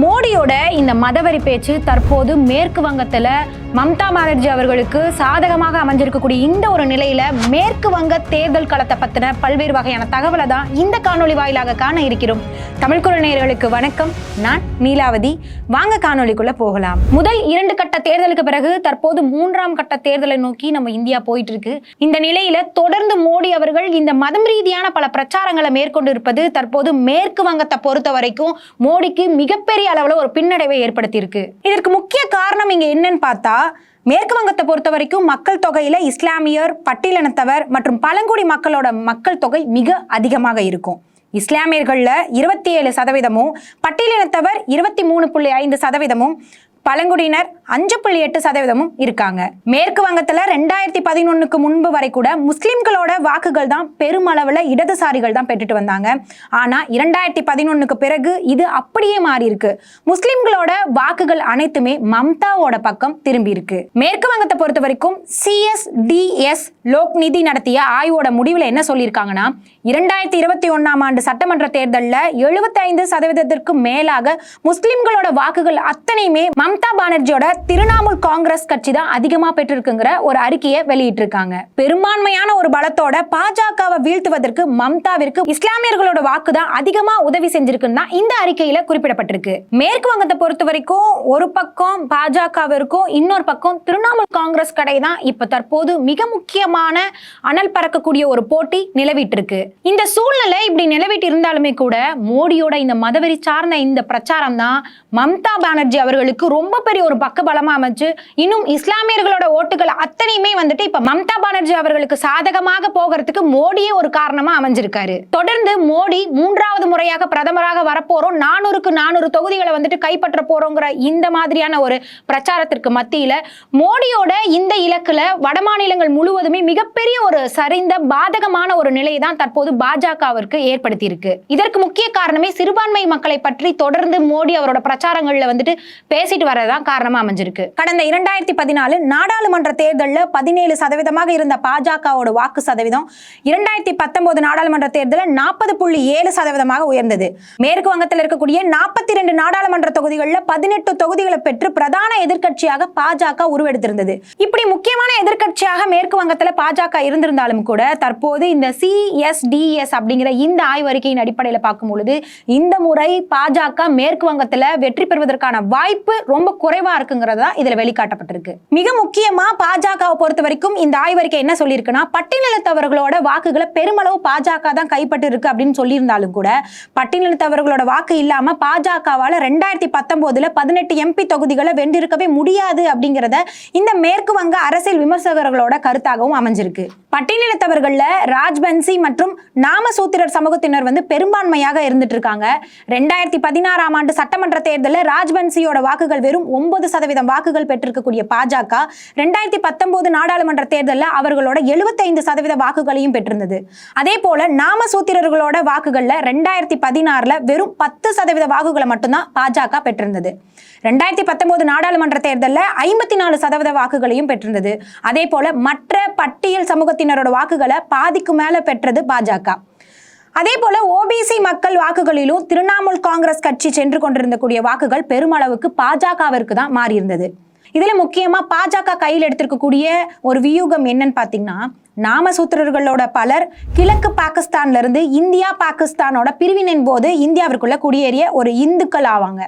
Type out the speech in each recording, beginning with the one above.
மோடியோட இந்த மதவெறி பேச்சு தற்போது மேற்கு வங்கத்தில் மம்தா பானர்ஜி அவர்களுக்கு சாதகமாக அமைஞ்சிருக்கக்கூடிய இந்த ஒரு நிலையில மேற்கு வங்க தேர்தல் களத்தை பத்தின பல்வேறு வகையான தகவலை தான் இந்த காணொளி வாயிலாக காண இருக்கிறோம். தமிழ்குரல் நேயர்களுக்கு வணக்கம். நான் நீலாவதி. வாங்க காணொலிக்குள்ள போகலாம். முதல் இரண்டு கட்ட தேர்தலுக்கு பிறகு தற்போது மூன்றாம் கட்ட தேர்தலை நோக்கி நம்ம இந்தியா போயிட்டு இருக்கு இந்த நிலையில தொடர்ந்து மோடி அவர்கள் இந்த மதம் ரீதியான பல பிரச்சாரங்களை மேற்கொண்டு இருப்பது தற்போது மேற்கு வங்கத்தை பொறுத்த வரைக்கும் மோடிக்கு மிகப்பெரிய அளவுல ஒரு பின்னடைவை ஏற்படுத்தி இருக்கு இதற்கு முக்கிய காரணம் இங்க என்னன்னு பார்த்தா மேற்கு வங்கத்தை பொறுத்த வரைக்கும் மக்கள் தொகையில இஸ்லாமியர் பட்டியலினத்தவர் மற்றும் பழங்குடி மக்களோட மக்கள் தொகை மிக அதிகமாக இருக்கும். இஸ்லாமியர்களில் இருபத்தி ஏழு சதவீதமும் பட்டியலினத்தவர் இருபத்தி மூணு புள்ளி ஐந்து சதவீதமும் பழங்குடியினர் அஞ்சு புள்ளி எட்டு சதவீதமும் இருக்காங்க. மேற்கு வங்கத்துல ரெண்டாயிரத்தி பதினொன்னுக்கு முன்பு வரை கூட முஸ்லிம்களோட வாக்குகள் தான் பெருமளவுல இடதுசாரிகள் தான் பெற்றுட்டு வந்தாங்க. ஆனா இரண்டாயிரத்தி பதினொன்னுக்கு பிறகு இது அப்படியே மாறி இருக்கு முஸ்லிம்களோட வாக்குகள் அனைத்துமே மம்தாவோட பக்கம் திரும்பி இருக்கு மேற்கு வங்கத்தை பொறுத்த வரைக்கும் சிஎஸ்டிஎஸ் லோக் நிதி நடத்திய ஆய்வோட முடிவுல என்ன சொல்லியிருக்காங்கன்னா இரண்டாயிரத்தி இருபத்தி ஒன்னாம் ஆண்டு சட்டமன்ற தேர்தலில் எழுபத்தைந்து சதவீதத்திற்கு மேலாக முஸ்லிம்களோட வாக்குகள் அத்தனையுமே மம் மம்தா பானர்ஜியோட திரிணாமுல் காங்கிரஸ் கட்சி தான் அதிகமா பெற்றிருக்குங்கிற ஒரு அறிக்கையை வெளியிட்டிருக்காங்க. பெரும்பான்மையான ஒரு பலத்தோட பாஜகவை வீழ்த்துவதற்கு மம்தாவிற்கு இஸ்லாமியர்களோட வாக்கு தான் அதிகமா உதவி செஞ்சிருக்குன்னு தான் இந்த அறிக்கையில குறிப்பிடப்பட்டிருக்கு. மேற்கு வங்கத்தை பொறுத்த வரைக்கும் ஒரு பக்கம் பாஜகவிற்கும் இன்னொரு பக்கம் திரிணாமுல் காங்கிரஸ் கடை தான் இப்ப தற்போது மிக முக்கியமான அனல் பறக்கக்கூடிய ஒரு போட்டி நிலவிட்டு இருக்கு இந்த சூழ்நிலை இப்படி நிலவிட்டு இருந்தாலுமே கூட மோடியோட இந்த மதவெறி சார்ந்த இந்த பிரச்சாரம் தான் மம்தா பானர்ஜி அவர்களுக்கு ரொம்ப ரொம்ப பெரிய ஒரு பக்கபலமா அமைச்சு இன்னும் இஸ்லாமியர்களோட ஓட்டுகள் அத்தனையுமே வந்துட்டு இப்ப மம்தா பானர்ஜி அவர்களுக்கு சாதகமாக போகிறதுக்கு மோடியே ஒரு காரணமா அமைஞ்சிருக்காரு. தொடர்ந்து மோடி மூன்றாவது முறையாக பிரதமராக வரப்போறோம். நானூறுக்கு நானூறு தொகுதிகளை வந்துட்டு கைப்பற்ற போறோங்கிற இந்த மாதிரியான ஒரு பிரச்சாரத்திற்கு மத்தியில மோடியோட இந்த இலக்குல வடமாநிலங்கள் முழுவதுமே மிகப்பெரிய ஒரு சரிந்த பாதகமான ஒரு நிலையை தான் தற்போது பாஜகவிற்கு ஏற்படுத்தி இருக்கு இதற்கு முக்கிய காரணமே சிறுபான்மை மக்களை பற்றி தொடர்ந்து மோடி அவரோட பிரச்சாரங்கள்ல வந்துட்டு பேசிட்டு வரதான் காரணமா அமைஞ்சிருக்கு. கடந்த இரண்டாயிரத்தி பதினாலு நாடாளுமன்ற தேர்தலில் பதினேழு சதவீதமாக இருந்த பாஜகவோட வாக்கு சதவீதம் இரண்டாயிரத்தி பத்தொன்பது நாடாளுமன்ற தேர்தலில் நாற்பது புள்ளி ஏழு சதவீதமாக உயர்ந்தது. மேற்கு வங்கத்தில் இருக்கக்கூடிய நாற்பத்தி ரெண்டு நாடாளுமன்ற தொகுதிகளில் பதினெட்டு தொகுதிகளை பெற்று பிரதான எதிர்க்கட்சியாக பாஜக உருவெடுத்திருந்தது. இப்படி முக்கியமான எதிர்க்கட்சியாக மேற்கு வங்கத்தில் பாஜக இருந்திருந்தாலும் கூட தற்போது இந்த சிஎஸ்டிஎஸ் அப்படிங்கிற இந்த ஆய்வறிக்கையின் அடிப்படையில் பார்க்கும் பொழுது இந்த முறை பாஜக மேற்கு வங்கத்தில் வெற்றி பெறுவதற்கான வாய்ப்பு ரொம்ப ரொம்ப குறைவா இருக்குங்கிறதா இதுல வெளிக்காட்டப்பட்டிருக்கு. மிக முக்கியமா பாஜகவை பொறுத்த வரைக்கும் இந்த ஆய்வறிக்கை என்ன சொல்லியிருக்குன்னா பட்டியலினத்தவர்களோட வாக்குகளை பெருமளவு பாஜக தான் கைப்பட்டு இருக்கு அப்படின்னு சொல்லியிருந்தாலும் கூட பட்டியலினத்தவர்களோட வாக்கு இல்லாம பாஜகவால ரெண்டாயிரத்தி பத்தொன்பதுல பதினெட்டு எம்பி தொகுதிகளை வென்றிருக்கவே முடியாது அப்படிங்கிறத இந்த மேற்கு வங்க அரசியல் விமர்சகர்களோட கருத்தாகவும் அமைஞ்சிருக்கு. பட்டியலினத்தவர்கள்ல ராஜ்பன்சி மற்றும் நாமசூத்திரர் சமூகத்தினர் வந்து பெரும்பான்மையாக இருந்துட்டு இருக்காங்க. ரெண்டாயிரத்தி பதினாறாம் ஆண்டு சட்டமன்ற தேர்தலில் ராஜ்பன்சியோட வாக்குகள் வெறும் ஒன்பது சதவீதம் வாக்குகள் பெற்றிருக்கக்கூடிய பாஜக ரெண்டாயிரத்தி பத்தொன்பது நாடாளுமன்ற தேர்தலில் அவர்களோட எழுபத்தைந்து சதவீத வாக்குகளையும் பெற்றிருந்தது. அதே போல நாம சூத்திரர்களோட வாக்குகளில் ரெண்டாயிரத்தி பதினாறுல வெறும் பத்து சதவீத வாக்குகளை மட்டும்தான் பாஜக பெற்றிருந்தது. ரெண்டாயிரத்தி பத்தொன்பது நாடாளுமன்ற தேர்தலில் ஐம்பத்தி நாலு சதவீத வாக்குகளையும் பெற்றிருந்தது. அதே போல மற்ற பட்டியல் சமூகத்தினரோட வாக்குகளை பாதிக்கு மேல பெற்றது பாஜக. அதே போல ஓபிசி மக்கள் வாக்குகளிலும் திரிணாமுல் காங்கிரஸ் கட்சி சென்று கொண்டிருந்த கூடிய வாக்குகள் பெருமளவுக்கு பாஜகவிற்கு தான் மாறி இருந்தது இதுல முக்கியமா பாஜக கையில் எடுத்திருக்கக்கூடிய ஒரு வியூகம் என்னன்னு பாத்தீங்கன்னா நாமசூத்திரர்களோட பலர் கிழக்கு பாகிஸ்தான்ல இருந்து இந்தியா பாகிஸ்தானோட பிரிவினின் போது இந்தியாவிற்குள்ள குடியேறிய ஒரு இந்துக்கள் ஆவாங்க.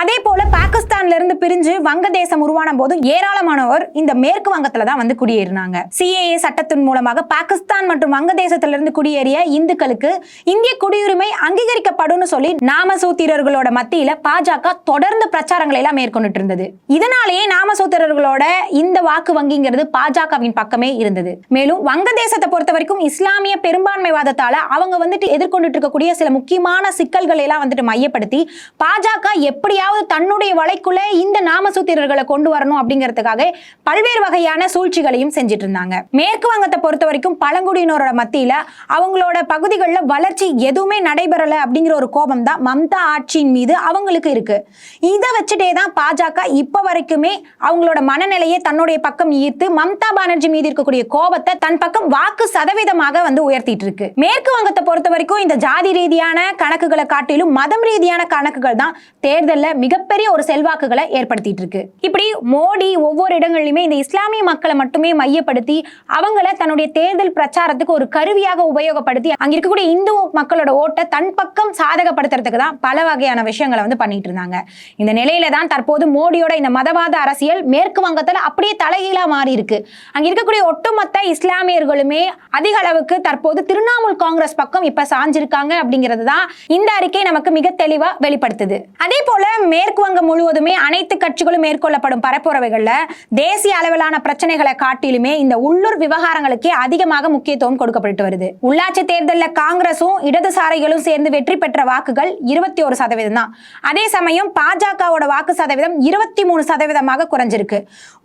அதே போல பாகிஸ்தான்ல இருந்து பிரிஞ்சு வங்கதேசம் உருவான போது ஏராளமானவர் இந்த மேற்கு வங்கத்துல தான் வந்து குடியேறினாங்க. சிஏஏ சட்டத்தின் மூலமாக பாகிஸ்தான் மற்றும் வங்கதேசத்துல இருந்து குடியேறிய இந்துக்களுக்கு இந்திய குடியுரிமை அங்கீகரிக்கப்படும் சொல்லி நாமசூத்திரர்களோட மத்தியில பாஜக தொடர்ந்து பிரச்சாரங்களை எல்லாம் மேற்கொண்டுட்டு இருந்தது இதனாலேயே நாமசூத்திரர்களோட இந்த வாக்கு வங்கிங்கிறது பாஜகவின் பக்கமே இருந்தது. மேலும் வங்கதேசத்தை பொறுத்த வரைக்கும் இஸ்லாமிய பெரும்பான்மைவாதத்தால அவங்க வந்துட்டு எதிர்கொண்டுட்டு இருக்கக்கூடிய சில முக்கியமான சிக்கல்களை எல்லாம் வந்துட்டு மையப்படுத்தி பாஜக எப்படியா எப்படியாவது தன்னுடைய வலைக்குள்ள இந்த நாமசூத்திரர்களை கொண்டு வரணும் அப்படிங்கிறதுக்காக பல்வேறு வகையான சூழ்ச்சிகளையும் செஞ்சுட்டு இருந்தாங்க மேற்கு வங்கத்தை பொறுத்த வரைக்கும் பழங்குடியினரோட மத்தியில அவங்களோட பகுதிகளில் வளர்ச்சி எதுவுமே நடைபெறல அப்படிங்கிற ஒரு கோபம் தான் மம்தா ஆட்சியின் மீது அவங்களுக்கு இருக்கு. இதை வச்சுட்டே தான் பாஜக இப்ப வரைக்குமே அவங்களோட மனநிலையை தன்னுடைய பக்கம் ஈர்த்து மம்தா பானர்ஜி மீது இருக்கக்கூடிய கோபத்தை தன் பக்கம் வாக்கு சதவீதமாக வந்து உயர்த்திட்டு இருக்கு மேற்கு வங்கத்தை பொறுத்த வரைக்கும் இந்த ஜாதி ரீதியான கணக்குகளை காட்டிலும் மதம் ரீதியான கணக்குகள் தான் தேர்தலில் மிகப்பெரிய ஒரு செல்வாக்குகளை ஏற்படுத்திட்டு இருக்கு. இப்படி மோடி ஒவ்வொரு இடங்களிலுமே இந்த இஸ்லாமிய மக்களை மட்டுமே மையப்படுத்தி அவங்கள தன்னுடைய தேர்தல் பிரச்சாரத்துக்கு ஒரு கருவியாக உபயோகப்படுத்தி அங்க இருக்கக்கூடிய இந்து மக்களோட ஓட்டை தன் பக்கம் சாதகப்படுத்துறதுக்கு தான் பல வகையான விஷயங்களை வந்து பண்ணிட்டு இருந்தாங்க. இந்த நிலையில தான் தற்போது மோடியோட இந்த மதவாத அரசியல் மேற்கு வங்கத்துல அப்படியே தலைகீழா மாறி இருக்கு. அங்க இருக்கக்கூடிய ஒட்டுமொத்த இஸ்லாமியர்களுமே அதிக அளவுக்கு தற்போது திரிணாமுல் காங்கிரஸ் பக்கம் இப்ப சாஞ்சிருக்காங்க அப்படிங்கிறது தான் இந்த அறிக்கை நமக்கு மிக தெளிவா வெளிப்படுத்துது. அதே போல மேற்கு வங்கம் முழுவதுமே அனைத்து கட்சிகளும் மேற்கொள்ளப்படும் பரப்புரவைகளில் தேசிய அளவிலான பிரச்சனைகளை காட்டிலுமே இந்த உள்ளூர் விவகாரங்களுக்கே அதிகமாக முக்கியத்துவம் கொடுக்கப்பட்டு வருது. உள்ளாட்சி தேர்தலில் காங்கிரசும் இடதுசாரிகளும் சேர்ந்து வெற்றி பெற்ற வாக்குகள் இருபத்தி ஒரு சதவீதம் தான். அதே சமயம் பாஜகவோட வாக்கு சதவீதம் இருபத்தி மூணு சதவீதமாக குறைஞ்சிருக்கு.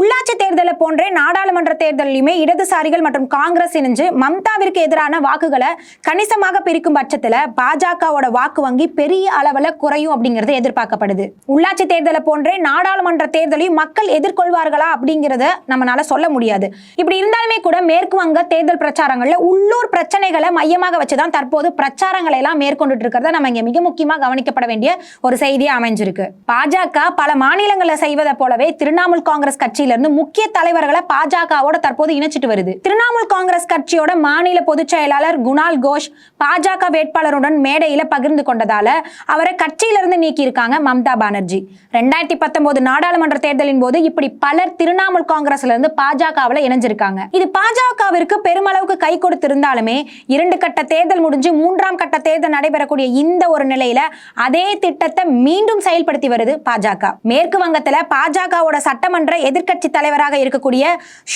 உள்ளாட்சி தேர்தலை போன்றே நாடாளுமன்ற தேர்தலிலுமே இடதுசாரிகள் மற்றும் காங்கிரஸ் இணைஞ்சு மம்தாவிற்கு எதிரான வாக்குகளை கணிசமாக பிரிக்கும் பட்சத்தில் பாஜகவோட வாக்கு வங்கி பெரிய அளவில் குறையும் அப்படிங்கிறது எதிர்பார்க்கப்படுது. உள்ளாட்சி தேர்தலை போன்றே நாடாளுமன்ற தேர்தலையும் மக்கள் எதிர்கொள்வார்களா அப்படிங்கிறத நம்மளால சொல்ல முடியாது. இப்படி இருந்தாலுமே கூட மேற்கு வங்க தேர்தல் பிரச்சாரங்கள்ல உள்ளூர் பிரச்சனைகளை மையமாக வச்சுதான் தற்போது பிரச்சாரங்களை எல்லாம் மேற்கொண்டுட்டு இருக்கிறத நம்ம இங்க மிக முக்கியமா கவனிக்கப்பட வேண்டிய ஒரு செய்தியா அமைஞ்சிருக்கு. பாஜக பல மாநிலங்களில் செய்வதை போலவே திரிணாமுல் காங்கிரஸ் கட்சியில இருந்து முக்கிய தலைவர்களை பாஜகவோட தற்போது இணைச்சிட்டு வருது. திரிணாமுல் காங்கிரஸ் கட்சியோட மாநில பொதுச் செயலாளர் குணால் கோஷ் பாஜக வேட்பாளருடன் மேடையில பகிர்ந்து கொண்டதால அவரை கட்சியிலிருந்து நீக்கி இருக்காங்க மம்தா பானர்ஜி. ரெண்டாயிரத்தி பத்தொன்பது நாடாளுமன்ற தேர்தலின் போது இப்படி பலர் திரிணாமுல் காங்கிரஸ்ல இருந்து பாஜகவில் இணைஞ்சிருக்காங்க. இது பாஜகவிற்கு பெருமளவுக்கு கை கொடுத்திருந்தாலுமே இரண்டு கட்ட தேர்தல் முடிஞ்சு மூன்றாம் கட்ட தேர்தல் நடைபெறக்கூடிய இந்த ஒரு நிலையில அதே திட்டத்தை மீண்டும் செயல்படுத்தி வருது பாஜக. மேற்கு வங்கத்துல பாஜகவோட சட்டமன்ற எதிர்கட்சி தலைவராக இருக்கக்கூடிய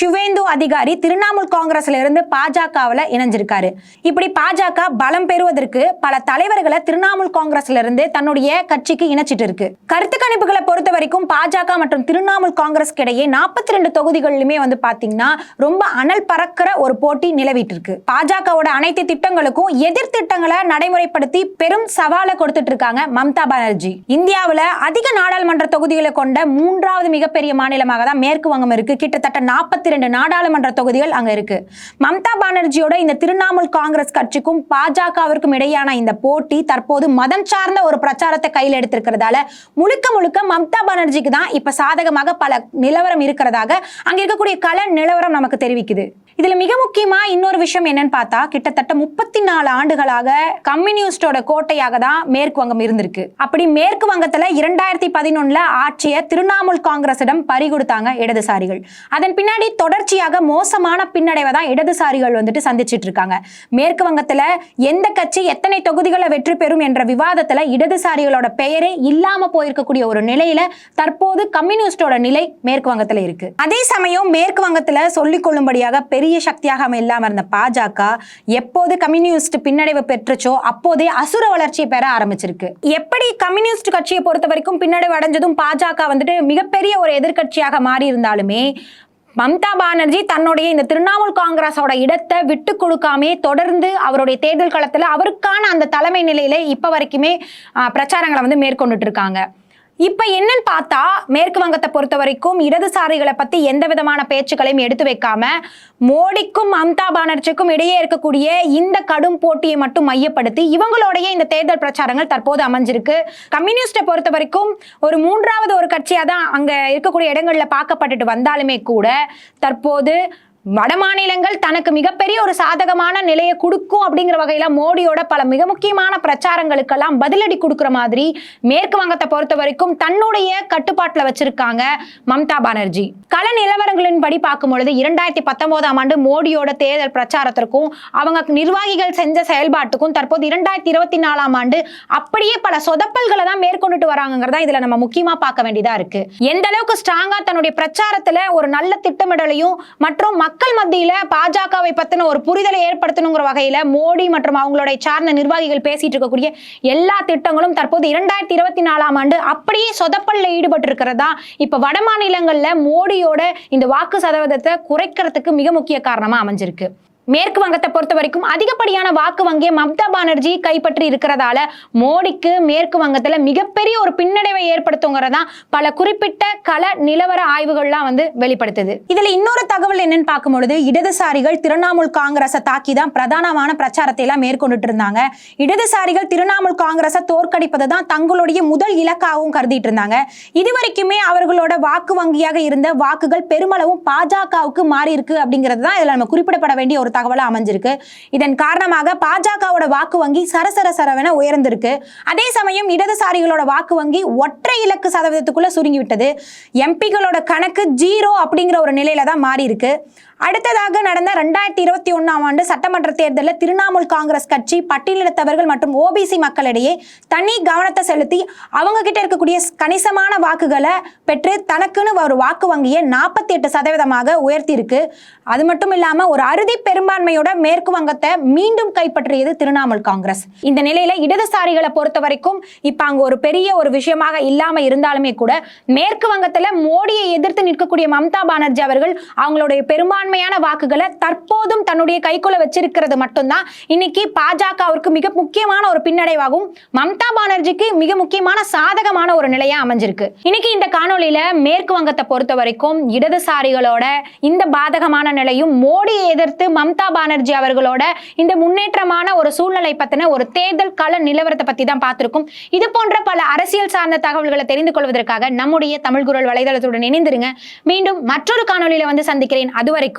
சுவேந்து அதிகாரி திரிணாமுல் காங்கிரஸ்ல இருந்து பாஜகவில் இணைஞ்சிருக்காரு. இப்படி பாஜக பலம் பெறுவதற்கு பல தலைவர்களை திரிணாமுல் காங்கிரஸ்ல இருந்து தன்னுடைய கட்சிக்கு இணைச்சிட்டு இருக்கு. கருத்து கணிப்புகளை பொறுத்த வரைக்கும் பாஜக மற்றும் திரிணாமுல் காங்கிரஸ் இடையே நாற்பத்தி ரெண்டு தொகுதிகளிலுமே வந்து பாத்தீங்கன்னா ரொம்ப அனல் பறக்கிற ஒரு போட்டி நிலவிட்டு இருக்கு பாஜகவோட அனைத்து திட்டங்களுக்கும் எதிர் திட்டங்களை நடைமுறைப்படுத்தி பெரும் சவாலை கொடுத்துட்டு இருக்காங்க மம்தா பானர்ஜி. இந்தியாவில் அதிக நாடாளுமன்ற தொகுதிகளை கொண்ட மூன்றாவது மிகப்பெரிய மாநிலமாக தான் மேற்கு வங்கம் இருக்கு. கிட்டத்தட்ட நாற்பத்தி ரெண்டு நாடாளுமன்ற தொகுதிகள் அங்க இருக்கு. மம்தா பானர்ஜியோட இந்த திரிணாமுல் காங்கிரஸ் கட்சிக்கும் பாஜகவிற்கும் இடையான இந்த போட்டி தற்போது மதம் சார்ந்த ஒரு பிரச்சாரத்தை கையில் எடுத்திருக்கிறதால முழுக்க முழுக்க மம்தா பானர்ஜிக்கு தான் இப்ப சாதகமாக பல நிலவரம் இருக்கிறதாக அங்க இருக்கக்கூடிய கல நிலவரம் நமக்கு தெரிவிக்குது. இதுல மிக முக்கியமா இன்னொரு விஷயம் என்னன்னு பார்த்தா கிட்டத்தட்ட முப்பத்தி நாலு ஆண்டுகளாக கம்யூனிஸ்டோட கோட்டையாக தான் மேற்கு வங்கம் இருந்திருக்கு. அப்படி மேற்கு வங்கத்துல இரண்டாயிரத்தி பதினொன்னுல ஆட்சியை திரிணாமுல் காங்கிரசிடம் பறிகொடுத்தாங்க இடதுசாரிகள். அதன் பின்னாடி தொடர்ச்சியாக மோசமான பின்னடைவை தான் இடதுசாரிகள் வந்துட்டு சந்திச்சிட்டு இருக்காங்க. மேற்கு வங்கத்துல எந்த கட்சி எத்தனை தொகுதிகளை வெற்றி பெறும் என்ற விவாதத்துல இடதுசாரிகளோட பெயரே இல்லாம போயிருக்கக்கூடிய ஒரு நிலையில தற்போது கம்யூனிஸ்டோட நிலை மேற்கு வங்கத்துல இருக்கு. அதே சமயம் மேற்கு வங்கத்துல சொல்லிக் கொள்ளும்படியாக பெரிய சக்தியாக இல்லாம இருந்த பாஜக எப்போது கம்யூனிஸ்ட் பின்னடைவு பெற்றுச்சோ அப்போதே அசுர வளர்ச்சியை பெற ஆரம்பிச்சிருக்கு. எப்படி கம்யூனிஸ்ட் கட்சியை பொறுத்த வரைக்கும் பின்னடைவு அடைஞ்சதும் பாஜக வந்துட்டு மிகப்பெரிய ஒரு எதிர்க்கட்சியாக மாறி இருந்தாலுமே மம்தா பானர்ஜி தன்னுடைய இந்த திரிணாமுல் காங்கிரஸோட இடத்தை விட்டு கொடுக்காமே தொடர்ந்து அவருடைய தேர்தல் களத்தில் அவருக்கான அந்த தலைமை நிலையில இப்போ வரைக்குமே பிரச்சாரங்களை வந்து மேற்கொண்டுட்டு இருக்காங்க. இப்ப என்னன்னு பார்த்தா மேற்கு வங்கத்தை பொறுத்த வரைக்கும் இடதுசாரிகளை பத்தி எந்த விதமான பேச்சுக்களையும் எடுத்து வைக்காம மோடிக்கும் மம்தா பானர்ஜிக்கும் இடையே இருக்கக்கூடிய இந்த கடும் போட்டியை மட்டும் மையப்படுத்தி இவங்களுடைய இந்த தேர்தல் பிரச்சாரங்கள் தற்போது அமைஞ்சிருக்கு. கம்யூனிஸ்டை பொறுத்த வரைக்கும் ஒரு மூன்றாவது ஒரு கட்சியா தான் அங்க இருக்கக்கூடிய இடங்கள்ல பார்க்கப்பட்டுட்டு வந்தாலுமே கூட தற்போது வட மாநிலங்கள் தனக்கு மிகப்பெரிய ஒரு சாதகமான நிலையை கொடுக்கும் அப்படிங்கிற வகையில மோடியோட பல மிக முக்கியமான பிரச்சாரங்களுக்கெல்லாம் பதிலடி கொடுக்குற மாதிரி மேற்கு வங்கத்தை பொறுத்த வரைக்கும் தன்னுடைய கட்டுப்பாட்டில் வச்சிருக்காங்க மம்தா பானர்ஜி. கள நிலவரங்களின்படி பார்க்கும் பொழுது இரண்டாயிரத்தி பத்தொன்பதாம் ஆண்டு மோடியோட தேர்தல் பிரச்சாரத்திற்கும் அவங்க நிர்வாகிகள் செஞ்ச செயல்பாட்டுக்கும் தற்போது இரண்டாயிரத்தி இருபத்தி நாலாம் ஆண்டு அப்படியே பல சொதப்பல்களை தான் மேற்கொண்டுட்டு வராங்கிறதா இதுல நம்ம முக்கியமா பார்க்க வேண்டியதா இருக்கு. எந்த அளவுக்கு ஸ்ட்ராங்கா தன்னுடைய பிரச்சாரத்துல ஒரு நல்ல திட்டமிடலையும் மற்றும் மக்கள் மத்தியில பாஜகவை பத்தின ஒரு புரிதலை ஏற்படுத்தணுங்கிற வகையில மோடி மற்றும் அவங்களுடைய சார்ந்த நிர்வாகிகள் பேசிட்டு இருக்கக்கூடிய எல்லா திட்டங்களும் தற்போது இரண்டாயிரத்தி இருபத்தி நாலாம் ஆண்டு அப்படியே சொதப்பல்ல ஈடுபட்டு இருக்கிறதா இப்ப வட மாநிலங்கள்ல மோடியோட இந்த வாக்கு சதவீதத்தை குறைக்கிறதுக்கு மிக முக்கிய காரணமா அமைஞ்சிருக்கு. மேற்கு வங்கத்தை பொறுத்த வரைக்கும் அதிகப்படியான வாக்கு வங்கியை மம்தா பானர்ஜி கைப்பற்றி இருக்கிறதால மோடிக்கு மேற்கு வங்கத்துல மிகப்பெரிய ஒரு பின்னடைவை ஏற்படுத்துங்கிறதா பல குறிப்பிட்ட கள நிலவர ஆய்வுகள்லாம் வந்து வெளிப்படுத்துது. இதுல இன்னொரு தகவல் என்னன்னு பார்க்கும்பொழுது இடதுசாரிகள் திரிணாமுல் காங்கிரஸை தாக்கி தான் பிரதானமான பிரச்சாரத்தை எல்லாம் மேற்கொண்டுட்டு இருந்தாங்க. இடதுசாரிகள் திரிணாமுல் காங்கிரஸை தோற்கடிப்பது தான் தங்களுடைய முதல் இலக்காகவும் கருதிட்டு இருந்தாங்க. இதுவரைக்குமே அவர்களோட வாக்கு வங்கியாக இருந்த வாக்குகள் பெருமளவும் பாஜகவுக்கு மாறி இருக்கு அப்படிங்கிறது தான் இதுல நம்ம குறிப்பிடப்பட வேண்டிய ஒரு தகவலா அமைஞ்சிருக்கு. இதன் காரணமாக பாஜகவோட வாக்கு வங்கி சரசர சரவென உயர்ந்திருக்கு. அதே சமயம் இடதுசாரிகளோட வாக்கு வங்கி ஒற்றை இலக்கு சதவீதத்துக்குள்ள சுருங்கி விட்டது எம்பிகளோட கணக்கு ஜீரோ அப்படிங்கிற ஒரு நிலையில தான் மாறி இருக்கு அடுத்ததாக நடந்த ரெண்டாயிரத்தி இருபத்தி ஒன்னாம் ஆண்டு சட்டமன்ற தேர்தலில் திரிணாமுல் காங்கிரஸ் கட்சி பட்டியலிடத்தவர்கள் மற்றும் ஓபிசி மக்களிடையே தனி கவனத்தை செலுத்தி அவங்க கிட்ட இருக்கக்கூடிய கணிசமான வாக்குகளை பெற்று தனக்குன்னு ஒரு வாக்கு வங்கியை நாற்பத்தி எட்டு சதவீதமாக உயர்த்தியிருக்கு. அது மட்டும் இல்லாம ஒரு அறுதி பெரும்பான்மையோட மேற்கு வங்கத்தை மீண்டும் கைப்பற்றியது திரிணாமுல் காங்கிரஸ். இந்த நிலையில இடதுசாரிகளை பொறுத்த வரைக்கும் இப்ப அங்க ஒரு பெரிய ஒரு விஷயமாக இல்லாம இருந்தாலுமே கூட மேற்கு வங்கத்துல மோடியை எதிர்த்து நிற்கக்கூடிய மம்தா பானர்ஜி அவர்கள் அவங்களுடைய பெரும்பான்மையான வாக்குகளை தற்போதும் தன்னுடைய கைக்குள்ள வச்சிருக்கிறது மட்டும்தான். இன்னைக்கு பாஜகவிற்கு மிக முக்கியமான ஒரு பின்னடைவாகவும் மம்தா பானர்ஜிக்கு மிக முக்கியமான சாதகமான ஒரு நிலையா அமைஞ்சிருக்கு. இன்னைக்கு இந்த காணொலியில மேற்கு வங்கத்தை பொறுத்த வரைக்கும் இடதுசாரிகளோட இந்த பாதகமான நிலையும் மோடியை எதிர்த்து மம்தா பானர்ஜி அவர்களோட இந்த முன்னேற்றமான ஒரு சூழ்நிலை பத்தின ஒரு தேர்தல் கள நிலவரத்தை பத்தி தான் பார்த்திருக்கும். இது போன்ற பல அரசியல் சார்ந்த தகவல்களை தெரிந்து கொள்வதற்காக நம்முடைய தமிழ் குரல் வலைதளத்துடன் இணைந்திருங்க. மீண்டும் மற்றொரு காணொலியில வந்து சந்திக்கிறேன்.